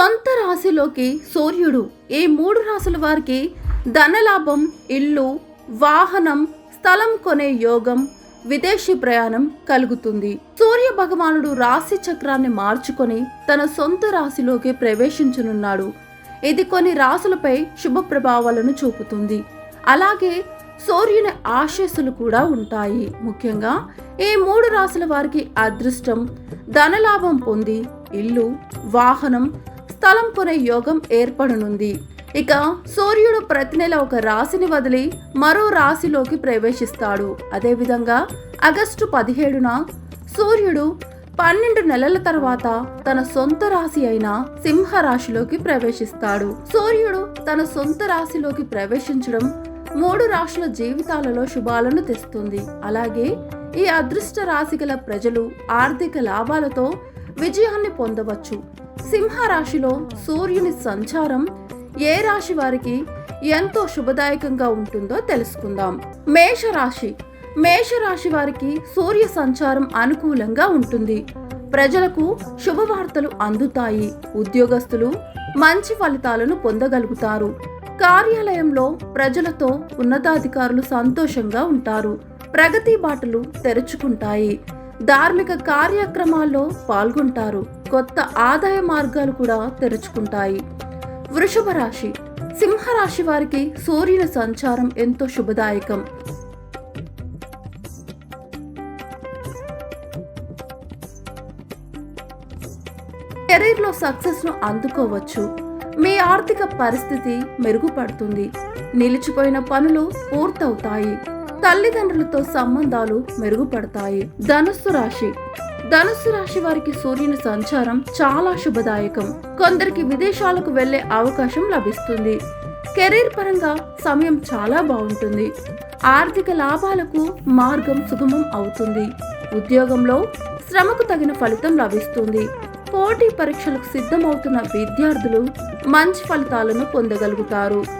సొంత రాశిలోకి సూర్యుడు. ఈ మూడు రాశుల వారికి ధనలాభం ఇల్లు వాహనం స్థలం కొనే యోగం విదేశీ ప్రయాణం కలుగుతుంది. సూర్య భగవానుడు రాశి చక్రాన్ని మార్చుకొని తన సొంత రాశిలోకి ప్రవేశించనున్నాడు. ఇది కొన్ని రాశులపై శుభ ప్రభావాలను చూపుతుంది. అలాగే సూర్యుని ఆశీస్సులు కూడా ఉంటాయి. ముఖ్యంగా ఈ మూడు రాశుల వారికి అదృష్టం ధనలాభం పొంది ఇల్లు వాహనం స్థలం కొనే యోగం ఏర్పడనుంది. ఇక సూర్యుడు ప్రతి నెల ఒక రాశిని వదిలి మరో రాశిలోకి ప్రవేశిస్తాడు. అదేవిధంగా ఆగస్టు పదిహేడున సూర్యుడు పన్నెండు నెలల తర్వాత తన సొంత రాశి అయిన సింహ రాశిలోకి ప్రవేశిస్తాడు. సూర్యుడు తన సొంత రాశిలోకి ప్రవేశించడం మూడు రాశుల జీవితాలలో శుభాలను తెస్తుంది. అలాగే ఈ అదృష్ట రాశి గల ప్రజలు ఆర్థిక లాభాలతో విజయాన్ని పొందవచ్చు. సింహ రాశిలో సూర్యుని సంచారం ఏ రాశి వారికి ఎంతో శుభదాయకంగా ఉంటుందో తెలుసుకుందాం. మేషరాశి. మేషరాశి వారికి సూర్య సంచారం అనుకూలంగా ఉంటుంది. ప్రజలకు శుభవార్తలు అందుతాయి. ఉద్యోగస్తులు మంచి ఫలితాలను పొందగలుగుతారు. కార్యాలయంలో ప్రజలతో ఉన్నతాధికారులు సంతోషంగా ఉంటారు. ప్రగతి బాటలు తెరుచుకుంటాయి. ధార్మిక కార్యక్రమాల్లో పాల్గొంటారు. కొత్త ఆదాయ మార్గాలు కూడా తెరుచుకుంటాయి. వృషభ రాశి. సింహరాశి వారికి సూర్యుని సంచారం ఎంతో శుభదాయకం. కెరీర్లో సక్సెస్ను అందుకోవచ్చు. మీ ఆర్థిక పరిస్థితి మెరుగుపడుతుంది. నిలిచిపోయిన పనులు పూర్తవుతాయి. తల్లిదండ్రులతో సంబంధాలు మెరుగుపడతాయి. ధనుస్సు రాశి. ధనుస్సు రాశి వారికి సూర్యుని సంచారం చాలా శుభదాయకం. కొందరికి విదేశాలకు వెళ్ళే అవకాశం లభిస్తుంది. కెరీర్ పరంగా సమయం చాలా బాగుంటుంది. ఆర్థిక లాభాలకు మార్గం సుగమం అవుతుంది. ఉద్యోగంలో శ్రమకు తగిన ఫలితం లభిస్తుంది. పోటీ పరీక్షలకు సిద్ధమవుతున్న విద్యార్థులు మంచి ఫలితాలను పొందగలుగుతారు.